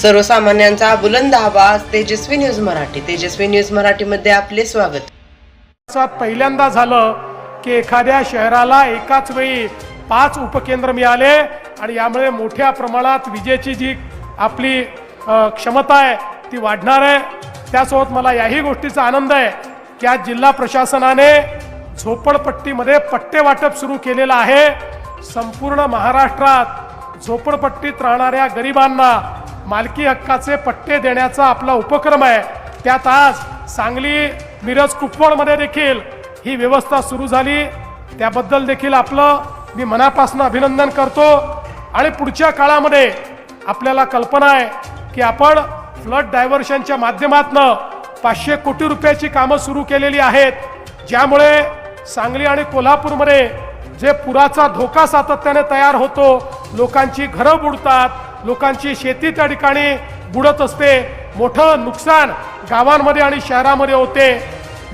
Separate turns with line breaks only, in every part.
सर्वसामान्यांचा बुलंद आवाज तेजस्वी न्यूज मराठी. तेजस्वी न्यूज मराठीमध्ये आपले स्वागत.
असं पहिल्यांदा झालं की एखाद्या शहराला एकाच वेळी पाच उपकेंद्र मिळाले आणि यामुळे मोठ्या प्रमाणात विजेची जी आपली क्षमता आहे ती वाढणार आहे. त्यासोबत मला याही गोष्टीचा आनंद आहे की आज जिल्हा प्रशासनाने झोपडपट्टीमध्ये पट्टे वाटप सुरू केलेलं आहे. संपूर्ण महाराष्ट्रात झोपडपट्टीत राहणाऱ्या गरिबांना मालकी हक्काचे पट्टे देण्याचा आपला उपक्रम आहे. त्यात आज सांगली मिरज कुपवाडमध्ये देखील ही व्यवस्था सुरू झाली. त्याबद्दल देखील आपलं मी मनापासून अभिनंदन करतो. आणि पुढच्या काळामध्ये आपल्याला कल्पना आहे की आपण फ्लड डायव्हर्शनच्या माध्यमातनं पाचशे कोटी रुपयाची कामं सुरू केलेली आहेत. ज्यामुळे सांगली आणि कोल्हापूरमध्ये जे पुराचा धोका सातत्याने तयार होतो लोकांची घरं बुडतात लोकांची शेती त्या ठिकाणी बुडत असते. मोठं नुकसान गावांमध्ये आणि शहरामध्ये होते.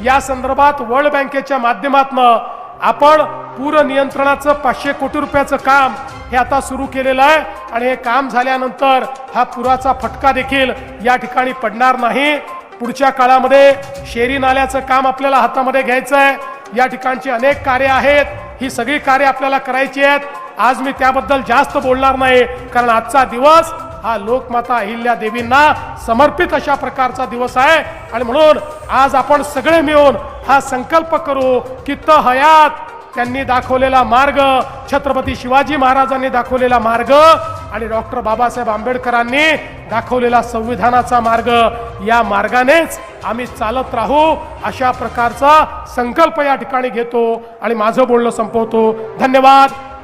या संदर्भात वर्ल्ड बँकेच्या माध्यमातनं आपण पूर नियंत्रणाचं पाचशे कोटी रुपयाचं काम हे आता सुरू केलेलं आहे आणि हे काम झाल्यानंतर हा पुराचा फटका देखील या ठिकाणी पडणार नाही. पुढच्या काळामध्ये शेरी नाल्याचं काम आपल्याला हातामध्ये घ्यायचं आहे. या ठिकाणची अनेक कार्य आहेत. ही सगळी कार्य आपल्याला करायची आहेत. आज मी त्याबद्दल जास्त बोलणार नाही कारण आजचा दिवस हा लोकमाता अहिल्या देवींना समर्पित अशा प्रकारचा दिवस आहे. आणि म्हणून आज आपण सगळे मिळून हा संकल्प करू की त हयात त्यांनी दाखवलेला मार्ग छत्रपती शिवाजी महाराजांनी दाखवलेला मार्ग आणि डॉक्टर बाबासाहेब आंबेडकरांनी दाखवलेला संविधानाचा मार्ग. या मार्गानेच आम्ही चालत राहू अशा प्रकारचा संकल्प या ठिकाणी घेतो आणि माझं बोलणं संपवतो. धन्यवाद.